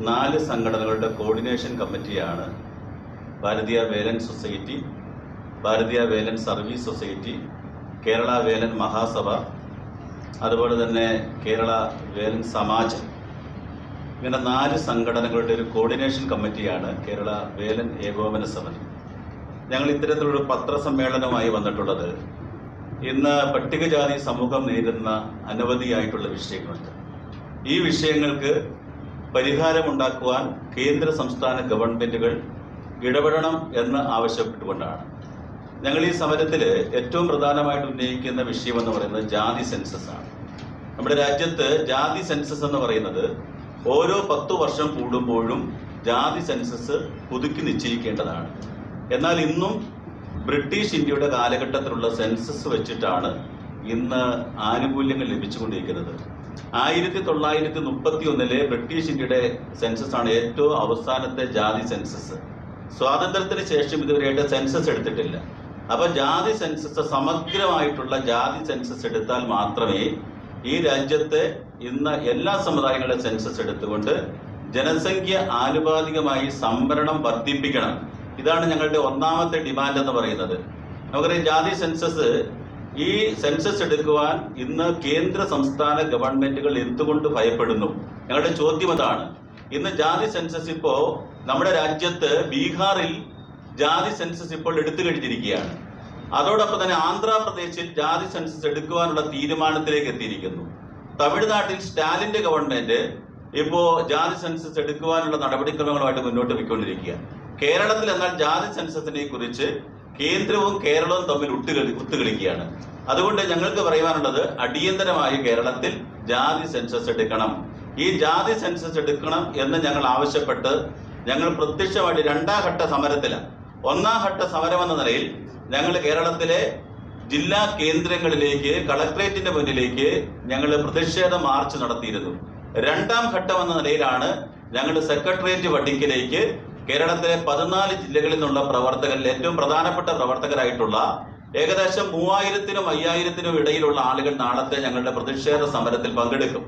നാല് സംഘടനകളുടെ കോർഡിനേഷൻ കമ്മിറ്റിയാണ് Bharatiya Velan society Bharatiya Velan service society Kerala Velan Mahasabha അതുപോലെ തന്നെ കേരള വേലൻ സമാജം. ഇങ്ങനെ നാല് സംഘടനകളുടെ ഒരു കോർഡിനേഷൻ കമ്മിറ്റിയാണ് കേരള വേലൻ ഏകോപന സമിതി. ഞങ്ങൾ ഇത്തരത്തിലൊരു പത്രസമ്മേളനമായി വന്നിട്ടുള്ളത്. ഇന്ന് പട്ടികജാതി സമൂഹം നേരിടുന്ന അനവധിയായിട്ടുള്ള വിഷയങ്ങളുണ്ട്. ഈ വിഷയങ്ങൾക്ക് പരിഹാരമുണ്ടാക്കുവാൻ കേന്ദ്ര സംസ്ഥാന ഗവൺമെന്റുകൾ ഇടപെടണം എന്ന് ആവശ്യപ്പെട്ടുകൊണ്ടാണ്. ഞങ്ങൾ ഈ സമരത്തിൽ ഏറ്റവും പ്രധാനമായിട്ട് ഉന്നയിക്കുന്ന വിഷയം എന്ന് പറയുന്നത് ജാതി സെൻസസ് ആണ്. നമ്മുടെ രാജ്യത്ത് ജാതി സെൻസസ് എന്ന് പറയുന്നത് ഓരോ പത്തു വർഷം കൂടുമ്പോഴും ജാതി സെൻസസ് പുതുക്കി നിശ്ചയിക്കേണ്ടതാണ്. എന്നാൽ ഇന്നും ബ്രിട്ടീഷ് ഇന്ത്യയുടെ കാലഘട്ടത്തിലുള്ള സെൻസസ് വെച്ചിട്ടാണ് ഇന്ന് ആനുകൂല്യങ്ങൾ ലഭിച്ചുകൊണ്ടിരിക്കുന്നത്. ആയിരത്തി തൊള്ളായിരത്തി മുപ്പത്തി ഒന്നിലെ ബ്രിട്ടീഷ് ഇന്ത്യയുടെ സെൻസസ് ആണ് ഏറ്റവും അവസാനത്തെ ജാതി സെൻസസ്. സ്വാതന്ത്ര്യത്തിന് ശേഷം ഇതുവരെയായിട്ട് സെൻസസ് എടുത്തിട്ടില്ല. അപ്പൊ ജാതി സെൻസസ് സമഗ്രമായിട്ടുള്ള ജാതി സെൻസസ് എടുത്താൽ മാത്രമേ ഈ രാജ്യത്തെ ഇന്ന് എല്ലാ സമുദായങ്ങളുടെ സെൻസസ് എടുത്തുകൊണ്ട് ജനസംഖ്യ ആനുപാതികമായി സംവരണം വർദ്ധിപ്പിക്കണം. ഇതാണ് ഞങ്ങളുടെ ഒന്നാമത്തെ ഡിമാൻഡ് എന്ന് പറയുന്നത്. നമുക്കറിയാം ജാതി സെൻസസ് ഈ സെൻസസ് എടുക്കുവാൻ ഇന്ന് കേന്ദ്ര സംസ്ഥാന ഗവൺമെന്റുകൾ എന്തുകൊണ്ട് ഭയപ്പെടുന്നു? ഞങ്ങളുടെ ചോദ്യം അതാണ്. ഇന്ന് ജാതി സെൻസസ് ഇപ്പോ നമ്മുടെ രാജ്യത്ത് ബീഹാറിൽ ജാതി സെൻസസ് ഇപ്പോൾ എടുത്തു കഴിഞ്ഞിരിക്കുകയാണ്. അതോടൊപ്പം തന്നെ ആന്ധ്രാപ്രദേശിൽ ജാതി സെൻസസ് എടുക്കുവാനുള്ള തീരുമാനത്തിലേക്ക് എത്തിയിരിക്കുന്നു. തമിഴ്നാട്ടിൽ സ്റ്റാലിന്റെ ഗവൺമെന്റ് ഇപ്പോ ജാതി സെൻസസ് എടുക്കുവാനുള്ള നടപടിക്രമങ്ങളുമായിട്ട് മുന്നോട്ട് പോയിക്കൊണ്ടിരിക്കുക കേരളത്തിൽ എന്നാൽ ജാതി സെൻസസിനെ കുറിച്ച് കേന്ദ്രവും കേരളവും തമ്മിൽ ഒട്ടുകളി ഒത്തുകളിക്കുകയാണ്. അതുകൊണ്ട് ഞങ്ങൾക്ക് പറയുവാനുള്ളത് അടിയന്തരമായി കേരളത്തിൽ ജാതി സെൻസസ് എടുക്കണം. ഈ ജാതി സെൻസസ് എടുക്കണം എന്ന് ഞങ്ങൾ ആവശ്യപ്പെട്ട് ഞങ്ങൾ പ്രത്യക്ഷമായിട്ട് രണ്ടാം ഘട്ട സമരത്തിലാണ്. ഒന്നാം ഘട്ട സമരം എന്ന നിലയിൽ ഞങ്ങൾ കേരളത്തിലെ ജില്ലാ കേന്ദ്രങ്ങളിലേക്ക് കളക്ട്രേറ്റിന്റെ മുന്നിലേക്ക് ഞങ്ങൾ പ്രതിഷേധ മാർച്ച് നടത്തിയിരുന്നു. രണ്ടാം ഘട്ടം എന്ന നിലയിലാണ് ഞങ്ങൾ സെക്രട്ടേറിയറ്റ് വട്ടിക്കിലേക്ക് കേരളത്തിലെ പതിനാല് ജില്ലകളിൽ നിന്നുള്ള പ്രവർത്തകരിൽ ഏറ്റവും പ്രധാനപ്പെട്ട പ്രവർത്തകരായിട്ടുള്ള ഏകദേശം മൂവായിരത്തിനും അയ്യായിരത്തിനും ഇടയിലുള്ള ആളുകൾ നാളത്തെ ഞങ്ങളുടെ പ്രതിഷേധ സമരത്തിൽ പങ്കെടുക്കും.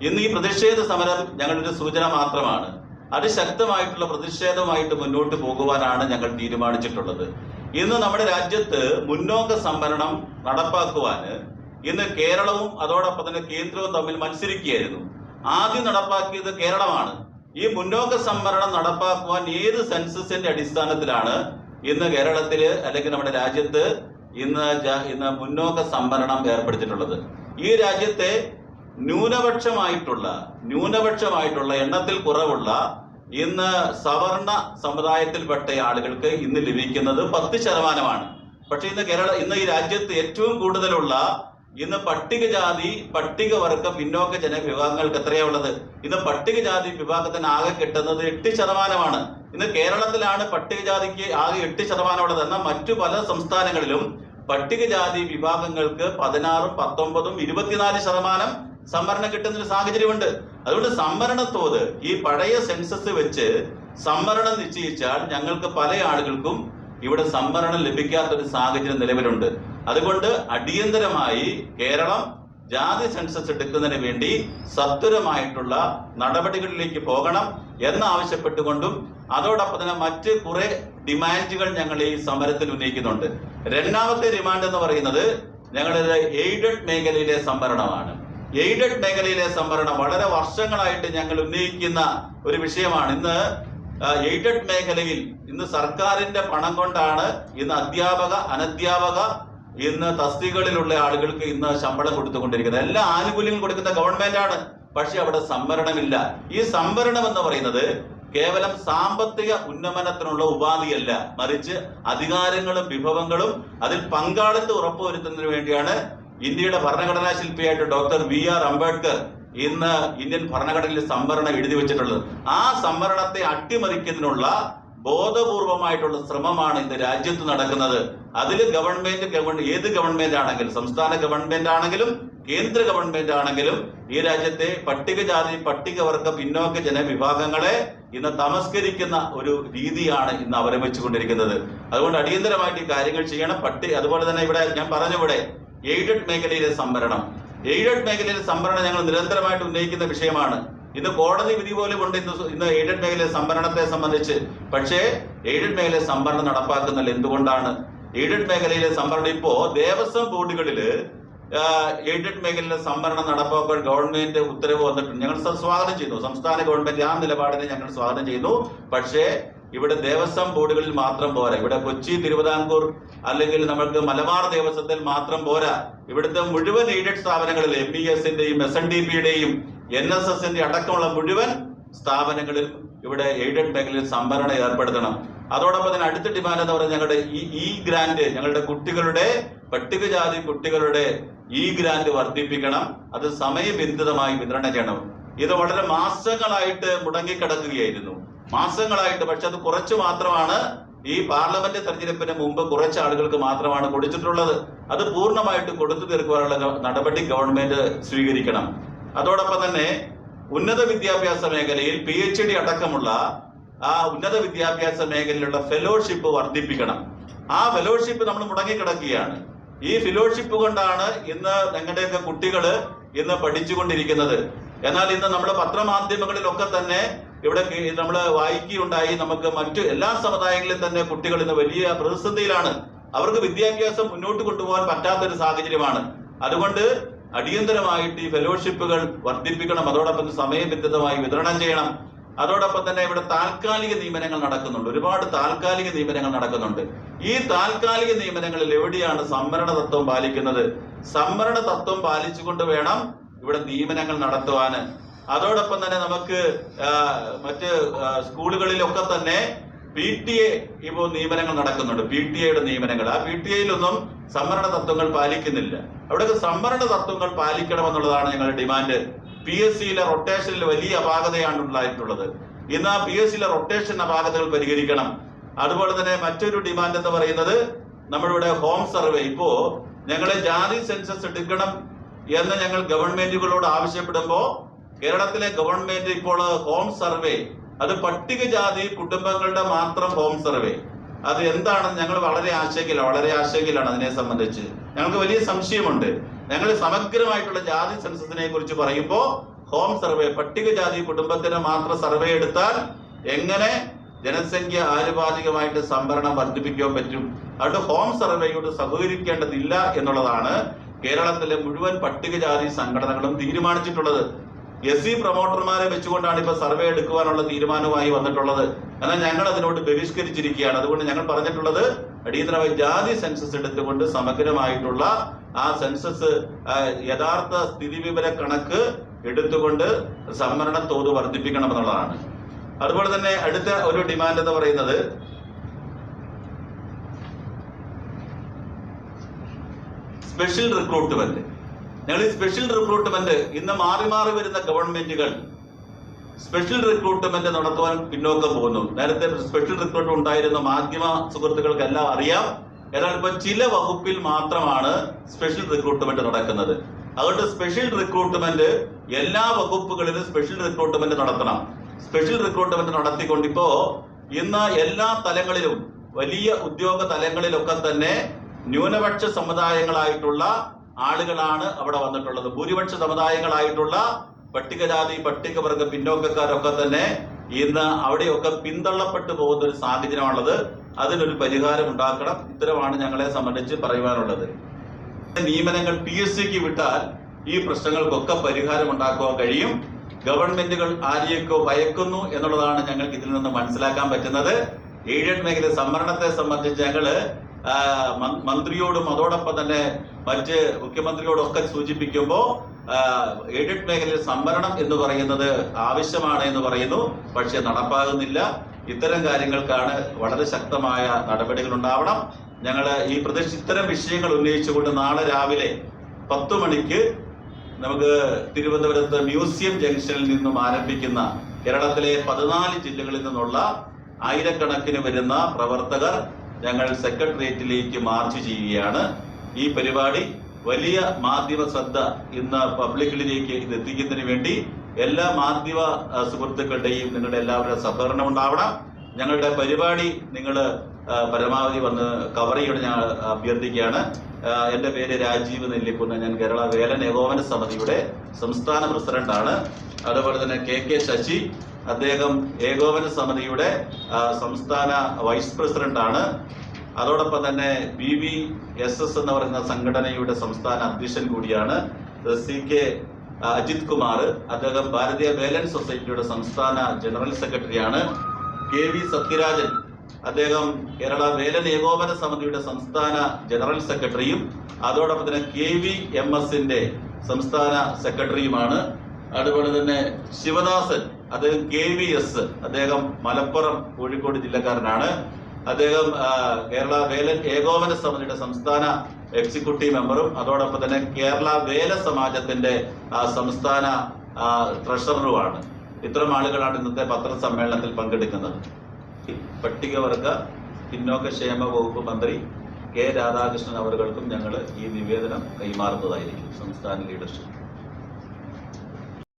ഇന്ന് ഈ പ്രതിഷേധ സമരം ഞങ്ങളുടെ സൂചന മാത്രമാണ്. അതിശക്തമായിട്ടുള്ള പ്രതിഷേധമായിട്ട് മുന്നോട്ട് പോകുവാനാണ് ഞങ്ങൾ തീരുമാനിച്ചിട്ടുള്ളത്. ഇന്ന് നമ്മുടെ രാജ്യത്ത് മുന്നോക്ക സംവരണം നടപ്പാക്കുവാന് ഇന്ന് കേരളവും അതോടൊപ്പം തന്നെ കേന്ദ്രവും തമ്മിൽ മത്സരിക്കുകയായിരുന്നു. ആദ്യം നടപ്പാക്കിയത് കേരളമാണ്. ഈ മുന്നോക്ക സംവരണം നടപ്പാക്കുവാൻ ഏത് സെൻസസിന്റെ അടിസ്ഥാനത്തിലാണ് ഇന്ന് കേരളത്തിൽ അല്ലെങ്കിൽ നമ്മുടെ രാജ്യത്ത് ഇന്ന് ഇന്ന് മുന്നോക്ക സംവരണം ഏർപ്പെടുത്തിയിട്ടുള്ളത്? ഈ രാജ്യത്തെ ന്യൂനപക്ഷമായിട്ടുള്ള ന്യൂനപക്ഷമായിട്ടുള്ള എണ്ണത്തിൽ കുറവുള്ള ഇന്ന് സവർണ സമുദായത്തിൽപ്പെട്ട ആളുകൾക്ക് ഇന്ന് ലഭിക്കുന്നത് പത്ത് ശതമാനമാണ്. പക്ഷെ ഇന്ന് കേരള ഇന്ന് ഈ രാജ്യത്ത് ഏറ്റവും കൂടുതലുള്ള ഇന്ന് പട്ടികജാതി പട്ടികവർഗ പിന്നോക്ക ജനവിഭാഗങ്ങൾക്ക് എത്രയാ ഉള്ളത്? ഇന്ന് പട്ടികജാതി വിഭാഗത്തിന് ആകെ കിട്ടുന്നത് എട്ട് ശതമാനമാണ്. ഇന്ന് കേരളത്തിലാണ് പട്ടികജാതിക്ക് ആകെ എട്ട് ശതമാനം ഉള്ളത്. എന്നാൽ മറ്റു പല സംസ്ഥാനങ്ങളിലും പട്ടികജാതി വിഭാഗങ്ങൾക്ക് പതിനാറും പത്തൊമ്പതും ഇരുപത്തിനാല് ശതമാനം സംവരണം കിട്ടുന്ന ഒരു സാഹചര്യമുണ്ട്. അതുകൊണ്ട് സംവരണ തോത് ഈ പഴയ സെൻസസ് വെച്ച് സംവരണം നിശ്ചയിച്ചാൽ ഞങ്ങൾക്ക് പല ആളുകൾക്കും ഇവിടെ സംവരണം ലഭിക്കാത്തൊരു സാഹചര്യം നിലവിലുണ്ട്. അതുകൊണ്ട് അടിയന്തരമായി കേരളം ജാതി സെൻസസ് എടുക്കുന്നതിന് വേണ്ടി സത്വരമായിട്ടുള്ള നടപടികളിലേക്ക് പോകണം എന്നാവശ്യപ്പെട്ടുകൊണ്ടും അതോടൊപ്പം തന്നെ മറ്റ് കുറെ ഡിമാൻഡുകൾ ഞങ്ങൾ ഈ സമരത്തിൽ ഉന്നയിക്കുന്നുണ്ട്. രണ്ടാമത്തെ ഡിമാൻഡ് എന്ന് പറയുന്നത് ഞങ്ങളുടെ എയ്ഡഡ് മേഖലയിലെ സംവരണമാണ് എയ്ഡഡ് മേഖലയിലെ സംവരണം വളരെ വർഷങ്ങളായിട്ട് ഞങ്ങൾ ഉന്നയിക്കുന്ന ഒരു വിഷയമാണ്. ഇന്ന് എയ്ഡഡ് മേഖലയിൽ ഇന്ന് സർക്കാരിന്റെ പണം കൊണ്ടാണ് ഇന്ന് അധ്യാപക അനധ്യാപക ഇന്ന് തസ്തികളിലുള്ള ആളുകൾക്ക് ഇന്ന് ശമ്പളം കൊടുത്തുകൊണ്ടിരിക്കുന്നത്. എല്ലാ ആനുകൂല്യങ്ങളും കൊടുക്കുന്ന ഗവൺമെന്റ് ആണ് പക്ഷെ അവിടെ സംവരണമില്ല. ഈ സംവരണം എന്ന് പറയുന്നത് കേവലം സാമ്പത്തിക ഉന്നമനത്തിനുള്ള ഉപാധിയല്ല. മറിച്ച് അധികാരങ്ങളും വിഭവങ്ങളും അതിൽ പങ്കാളിത്തം ഉറപ്പുവരുത്തുന്നതിന് വേണ്ടിയാണ് ഇന്ത്യയുടെ ഭരണഘടനാ ശില്പിയായിട്ട് ഡോക്ടർ ബി ആർ അംബേദ്കർ ഇന്ന് ഇന്ത്യൻ ഭരണഘടനയിൽ സംവരണം എഴുതി വെച്ചിട്ടുള്ളത്. ആ സംവരണത്തെ അട്ടിമറിക്കുന്നതിനുള്ള ബോധപൂർവമായിട്ടുള്ള ശ്രമമാണ് ഇന്ന് രാജ്യത്ത് നടക്കുന്നത്. അതിൽ ഗവൺമെന്റ് ഗവൺമെന്റ് ഏത് ഗവൺമെന്റ് ആണെങ്കിലും സംസ്ഥാന ഗവൺമെന്റ് ആണെങ്കിലും കേന്ദ്ര ഗവൺമെന്റ് ആണെങ്കിലും ഈ രാജ്യത്തെ പട്ടികജാതി പട്ടികവർഗ പിന്നോക്ക ജനവിഭാഗങ്ങളെ ഇന്ന് തമസ്കരിക്കുന്ന ഒരു രീതിയാണ് ഇന്ന് അവലംബിച്ചുകൊണ്ടിരിക്കുന്നത്. അതുകൊണ്ട് അടിയന്തരമായിട്ട് ഈ കാര്യങ്ങൾ ചെയ്യണം. പട്ടി അതുപോലെ തന്നെ ഇവിടെ ഞാൻ പറഞ്ഞിവിടെ എയ്ഡഡ് മേഖലയിലെ സംവരണം. എയ്ഡഡ് മേഖലയിലെ സംവരണം ഞങ്ങൾ നിരന്തരമായിട്ട് ഉന്നയിക്കുന്ന വിഷയമാണ്. ഇന്ന് കോടതി വിധി പോലും ഉണ്ട് ഇന്ന് ഇന്ന് എയ്ഡഡ് മേഖല സംവരണത്തെ സംബന്ധിച്ച് പക്ഷേ എയ്ഡഡ് മേഖല സംവരണം നടപ്പാക്കുന്നില്ല. എന്തുകൊണ്ടാണ്? എയ്ഡഡ് മേഖലയിലെ സംവരണം ഇപ്പോ ദേവസ്വം ബോർഡുകളിൽ എയ്ഡഡ് മേഖലയിലെ സംവരണം നടപ്പാക്കാൻ ഗവൺമെന്റ് ഉത്തരവ് വന്നിട്ടുണ്ട്. ഞങ്ങൾ സ്വാഗതം ചെയ്യുന്നു. സംസ്ഥാന ഗവൺമെന്റ് ആ നിലപാടിനെ ഞങ്ങൾ സ്വാഗതം ചെയ്യുന്നു. പക്ഷേ ഇവിടെ ദേവസ്വം ബോർഡുകളിൽ മാത്രം പോരാ. ഇവിടെ കൊച്ചി തിരുവിതാംകൂർ അല്ലെങ്കിൽ നമ്മൾക്ക് മലബാർ ദേവസ്വത്തിൽ മാത്രം പോരാ. ഇവിടുത്തെ മുഴുവൻ എയ്ഡഡ് സ്ഥാപനങ്ങളിൽ എം ബി എസിന്റെയും എസ് എൻ ഡി പിയുടെയും എൻ എസ് എസിന്റെ അടക്കമുള്ള മുഴുവൻ സ്ഥാപനങ്ങളിൽ ഇവിടെ എയ്ഡഡ് മേഖലയിൽ സംഭരണം ഏർപ്പെടുത്തണം. അതോടൊപ്പം തന്നെ അടുത്ത ഡിമാൻഡ് എന്ന് പറഞ്ഞാൽ ഞങ്ങളുടെ ഈ ഈ ഗ്രാന്റ് ഞങ്ങളുടെ കുട്ടികളുടെ പട്ടികജാതി കുട്ടികളുടെ ഈ ഗ്രാന്റ് വർദ്ധിപ്പിക്കണം. അത് സമയബന്ധിതമായി വിതരണം ചെയ്യണം. ഇത് വളരെ മാസങ്ങളായിട്ട് മുടങ്ങിക്കിടക്കുകയായിരുന്നു. മാസങ്ങളായിട്ട് പക്ഷെ അത് കുറച്ച് മാത്രമാണ്. ഈ പാർലമെന്റ് തെരഞ്ഞെടുപ്പിന് മുമ്പ് കുറച്ച് ആളുകൾക്ക് മാത്രമാണ് കൊടുത്തിട്ടുള്ളത്. അത് പൂർണമായിട്ട് കൊടുത്തു തീർക്കുവാനുള്ള നടപടി ഗവൺമെന്റ് സ്വീകരിക്കണം. അതോടൊപ്പം തന്നെ ഉന്നത വിദ്യാഭ്യാസ മേഖലയിൽ പി എച്ച് ഡി അടക്കമുള്ള ആ ഉന്നത വിദ്യാഭ്യാസ മേഖലയിലുള്ള ഫെലോഷിപ്പ് വർദ്ധിപ്പിക്കണം. ആ ഫെലോഷിപ്പ് നമ്മൾ മുടങ്ങിക്കിടക്കുകയാണ്. ഈ ഫെലോഷിപ്പ് കൊണ്ടാണ് ഇന്ന് ഞങ്ങളുടെയൊക്കെ കുട്ടികൾ ഇന്ന് പഠിച്ചുകൊണ്ടിരിക്കുന്നത്. എന്നാൽ ഇന്ന് നമ്മുടെ പത്രമാധ്യമങ്ങളിലൊക്കെ തന്നെ ഇവിടെ നമ്മൾ വായിക്കുകയുണ്ടായി. നമുക്ക് മറ്റു എല്ലാ സമുദായങ്ങളിലും തന്നെ കുട്ടികൾ ഇന്ന് വലിയ പ്രതിസന്ധിയിലാണ്. അവർക്ക് വിദ്യാഭ്യാസം മുന്നോട്ട് കൊണ്ടുപോകാൻ പറ്റാത്തൊരു സാഹചര്യമാണ്. അതുകൊണ്ട് അടിയന്തരമായിട്ട് ഈ ഫെലോഷിപ്പുകൾ വർദ്ധിപ്പിക്കണം അതോടൊപ്പം സമയബന്ധിതമായി വിതരണം ചെയ്യണം. അതോടൊപ്പം തന്നെ ഇവിടെ താൽക്കാലിക നിയമനങ്ങൾ നടക്കുന്നുണ്ട്. ഒരുപാട് താൽക്കാലിക നിയമനങ്ങൾ നടക്കുന്നുണ്ട്. ഈ താൽക്കാലിക നിയമനങ്ങളിൽ എവിടെയാണ് സംവരണ തത്വം പാലിക്കുന്നത്? സംവരണ തത്വം പാലിച്ചുകൊണ്ട് വേണം ഇവിടെ നിയമനങ്ങൾ നടത്തുവാന് അതോടൊപ്പം തന്നെ നമുക്ക് മറ്റ് സ്കൂളുകളിലൊക്കെ തന്നെ പി ടി എ ഇപ്പോൾ നിയമനങ്ങൾ നടക്കുന്നുണ്ട്. പി ടി എയുടെ നിയമനങ്ങൾ. ആ പി ടി എയിലൊന്നും സംവരണ തത്വങ്ങൾ പാലിക്കുന്നില്ല. അവിടെയൊക്കെ സംവരണ തത്വങ്ങൾ പാലിക്കണമെന്നുള്ളതാണ് ഞങ്ങളുടെ ഡിമാൻഡ്. പി എസ് സിയിലെ റൊട്ടേഷനിൽ വലിയ അപാകതയാണ് ഉണ്ടായിട്ടുള്ളത്. ഇന്ന് ആ പി എസ് സിയിലെ റൊട്ടേഷൻ അപാകതകൾ പരിഹരിക്കണം. അതുപോലെ തന്നെ മറ്റൊരു ഡിമാൻഡ് എന്ന് പറയുന്നത് നമ്മളിവിടെ ഹോം സർവേ. ഇപ്പോ ഞങ്ങളെ ജാതി സെൻസസ് എടുക്കണം എന്ന് ഞങ്ങൾ ഗവൺമെന്റുകളോട് ആവശ്യപ്പെടുമ്പോൾ കേരളത്തിലെ ഗവൺമെന്റ് ഇപ്പോൾ ഹോം സർവേ അത് പട്ടികജാതി കുടുംബങ്ങളുടെ മാത്രം ഹോം സർവേ അത് എന്താണെന്ന് ഞങ്ങൾ വളരെ ആശങ്കയിലാണ് വളരെ ആശങ്കയിലാണ് അതിനെ സംബന്ധിച്ച്. ഞങ്ങൾക്ക് വലിയ സംശയമുണ്ട്. ഞങ്ങൾ സമഗ്രമായിട്ടുള്ള ജാതി സെൻസസിനെ കുറിച്ച് പറയുമ്പോൾ ഹോം സർവേ പട്ടികജാതി കുടുംബത്തിന് മാത്രം സർവേ എടുത്താൽ എങ്ങനെ ജനസംഖ്യ ആനുപാതികമായിട്ട് സംവരണം വർദ്ധിപ്പിക്കാൻ പറ്റും? അതുകൊണ്ട് ഹോം സർവേയോട് സഹകരിക്കേണ്ടതില്ല എന്നുള്ളതാണ് കേരളത്തിലെ മുഴുവൻ പട്ടികജാതി സംഘടനകളും തീരുമാനിച്ചിട്ടുള്ളത്. എസ് സി പ്രൊമോട്ടർമാരെ വെച്ചുകൊണ്ടാണ് ഇപ്പൊ സർവേ എടുക്കുവാനുള്ള തീരുമാനവുമായി വന്നിട്ടുള്ളത്. എന്നാൽ ഞങ്ങൾ അതിനോട് ബഹിഷ്കരിച്ചിരിക്കുകയാണ്. അതുകൊണ്ട് ഞങ്ങൾ പറഞ്ഞിട്ടുള്ളത് അടിയന്തരമായി ജാതി സെൻസസ് എടുത്തുകൊണ്ട് സമഗ്രമായിട്ടുള്ള ആ സെൻസസ് യഥാർത്ഥ സ്ഥിതിവിവര കണക്ക് എടുത്തുകൊണ്ട് സംവരണ തോത് വർദ്ധിപ്പിക്കണമെന്നുള്ളതാണ്. അതുപോലെ തന്നെ അടുത്ത ഒരു ഡിമാൻഡ് എന്ന് പറയുന്നത് സ്പെഷ്യൽ റിക്രൂട്ട്മെന്റ് ഞങ്ങൾ ഈ സ്പെഷ്യൽ റിക്രൂട്ട്മെന്റ് ഇന്ന് മാറി മാറി വരുന്ന ഗവൺമെന്റുകൾ സ്പെഷ്യൽ റിക്രൂട്ട്മെന്റ് നടത്തുവാൻ പിന്നോക്കം പോകുന്നു. നേരത്തെ സ്പെഷ്യൽ റിക്രൂട്ട് ഉണ്ടായിരുന്ന മാധ്യമ സുഹൃത്തുക്കൾക്ക് എല്ലാം അറിയാം. എന്നാൽ ഇപ്പൊ ചില വകുപ്പിൽ മാത്രമാണ് സ്പെഷ്യൽ റിക്രൂട്ട്മെന്റ് നടക്കുന്നത്. അതുകൊണ്ട് സ്പെഷ്യൽ റിക്രൂട്ട്മെന്റ് എല്ലാ വകുപ്പുകളിലും സ്പെഷ്യൽ റിക്രൂട്ട്മെന്റ് നടത്തണം. സ്പെഷ്യൽ റിക്രൂട്ട്മെന്റ് നടത്തിക്കൊണ്ട് ഇപ്പോ ഇന്ന് എല്ലാ തലങ്ങളിലും വലിയ ഉദ്യോഗ തലങ്ങളിലൊക്കെ തന്നെ ന്യൂനപക്ഷ സമുദായങ്ങളായിട്ടുള്ള ആളുകളാണ് അവിടെ വന്നിട്ടുള്ളത്. ഭൂരിപക്ഷ സമുദായങ്ങളായിട്ടുള്ള പട്ടികജാതി പട്ടികവർഗ പിന്നോക്കക്കാരൊക്കെ തന്നെ ഇന്ന് അവിടെയൊക്കെ പിന്തള്ളപ്പെട്ടു പോകുന്ന ഒരു സാഹചര്യമാണുള്ളത്. അതിനൊരു പരിഹാരം ഉണ്ടാക്കണം. ഇത്തരമാണ് ഞങ്ങളെ സംബന്ധിച്ച് പറയുവാനുള്ളത്. നിയമനങ്ങൾ പി എസ് സിക്ക് വിട്ടാൽ ഈ പ്രശ്നങ്ങൾക്കൊക്കെ പരിഹാരം ഉണ്ടാക്കുവാൻ കഴിയും. ഗവൺമെന്റുകൾ ആരെയൊക്കെ ഭയക്കുന്നു എന്നുള്ളതാണ് ഞങ്ങൾക്ക് ഇതിൽ നിന്ന് മനസ്സിലാക്കാൻ പറ്റുന്നത്. എയ്ഡഡ് മേഖല സംവരണത്തെ സംബന്ധിച്ച് ഞങ്ങൾ മന്ത്രിയോടും അതോടൊപ്പം തന്നെ മറ്റ് മുഖ്യമന്ത്രിയോടൊക്കെ സൂചിപ്പിക്കുമ്പോൾ എയ്ഡഡ് മേഖലയിൽ സംവരണം എന്ന് പറയുന്നത് ആവശ്യമാണ് എന്ന് പറയുന്നു. പക്ഷെ നടപ്പാകുന്നില്ല. ഇത്തരം കാര്യങ്ങൾക്കാണ് വളരെ ശക്തമായ നടപടികൾ ഉണ്ടാവണം. ഞങ്ങൾ ഈ പ്രദേശ ഇത്തരം വിഷയങ്ങൾ ഉന്നയിച്ചുകൊണ്ട് നാളെ രാവിലെ പത്തു മണിക്ക് നമുക്ക് തിരുവനന്തപുരത്ത് മ്യൂസിയം ജംഗ്ഷനിൽ നിന്നും ആരംഭിക്കുന്ന കേരളത്തിലെ പതിനാല് ജില്ലകളിൽ നിന്നുള്ള ആയിരക്കണക്കിന് വരുന്ന പ്രവർത്തകർ ഞങ്ങൾ സെക്രട്ടേറിയറ്റിലേക്ക് മാർച്ച് ചെയ്യുകയാണ്. ഈ പരിപാടി വലിയ മാധ്യമ ശ്രദ്ധ ഇന്ന് പബ്ലിക്കിലേക്ക് ഇത് എത്തിക്കുന്നതിന് വേണ്ടി എല്ലാ മാധ്യമ സുഹൃത്തുക്കളുടെയും നിങ്ങളുടെ എല്ലാവരുടെയും സഹകരണം ഉണ്ടാവണം. ഞങ്ങളുടെ പരിപാടി നിങ്ങൾ പരമാവധി വന്ന് കവർ ചെയ്യണം ഞാൻ അഭ്യർത്ഥിക്കുകയാണ്. എന്റെ പേര് രാജീവ് നെല്ലിക്കുന്ന്. ഞാൻ കേരള വേലൻ ഏകോപന സമിതിയുടെ സംസ്ഥാന പ്രസിഡന്റാണ്. അതുപോലെ തന്നെ കെ കെ ശശി അദ്ദേഹം ഏകോപന സമിതിയുടെ സംസ്ഥാന വൈസ് പ്രസിഡന്റാണ്. അതോടൊപ്പം തന്നെ ബി വി എസ് എസ് എന്ന് പറയുന്ന സംഘടനയുടെ സംസ്ഥാന അധ്യക്ഷൻ കൂടിയാണ് സി കെ അജിത് കുമാർ. അദ്ദേഹം ഭാരതീയ വേലൻ സൊസൈറ്റിയുടെ സംസ്ഥാന ജനറൽ സെക്രട്ടറിയാണ്. കെ വി സത്യരാജൻ അദ്ദേഹം കേരള വേലൻ ഏകോപന സമിതിയുടെ സംസ്ഥാന ജനറൽ സെക്രട്ടറിയും അതോടൊപ്പം തന്നെ കെ വി എം എസിന്റെ സംസ്ഥാന സെക്രട്ടറിയുമാണ്. അതുപോലെ തന്നെ ശിവദാസൻ അദ്ദേഹം കെ വി എസ് അദ്ദേഹം മലപ്പുറം കോഴിക്കോട് ജില്ലക്കാരനാണ്. അദ്ദേഹം കേരള വേലൻ ഏകോപന സമിതിയുടെ സംസ്ഥാന എക്സിക്യൂട്ടീവ് മെമ്പറും അതോടൊപ്പം തന്നെ കേരള വേല സമാജത്തിന്റെ സംസ്ഥാന ട്രഷററുമാണ് ഇത്തരം ആളുകളാണ് ഇന്നത്തെ പത്രസമ്മേളനത്തിൽ പങ്കെടുക്കുന്നത്. പട്ടികവർഗ പിന്നോക്ക ക്ഷേമ വകുപ്പ് മന്ത്രി കെ രാധാകൃഷ്ണൻ അവർകൾക്കും ഞങ്ങൾ ഈ നിവേദനം കൈമാറുന്നതായിരിക്കും സംസ്ഥാന ലീഡർഷിപ്പ്